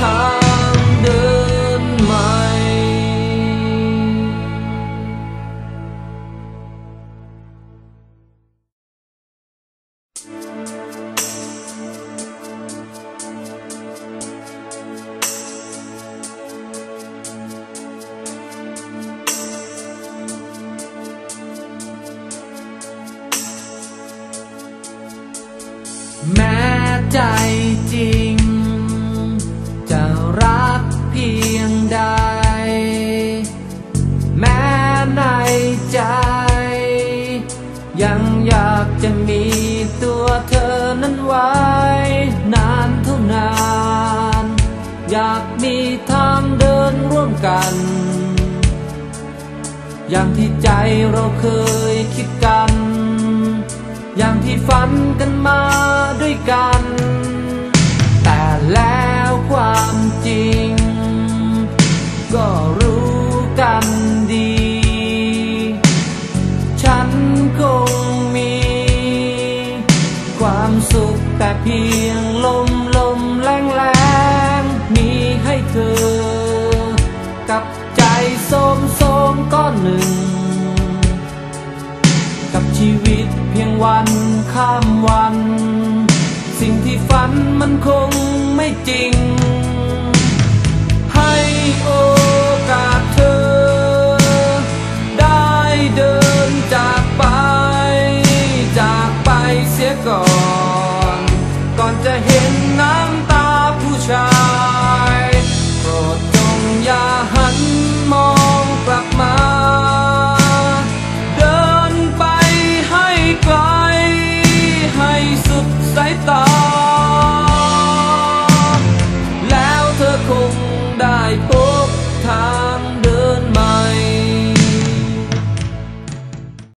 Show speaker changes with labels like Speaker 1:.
Speaker 1: tháng đến mây mẹ chạy ยังอยากจะมีตัวเธอนั้นไว้ นานเท่านาน อยากมีทางเดินร่วมกัน อย่างที่ใจเราเคยคิดกัน อย่างที่ฝันกันมาด้วยกัน แต่แล้วความจริง ก็รู้กันดี สุขแต่เพียงลมลมแรงแรงมีให้เธอ กับใจโสมโสมก้อนหนึ่ง กับชีวิตเพียงวันข้ามวัน สิ่งที่ฝันมันคงไม่จริง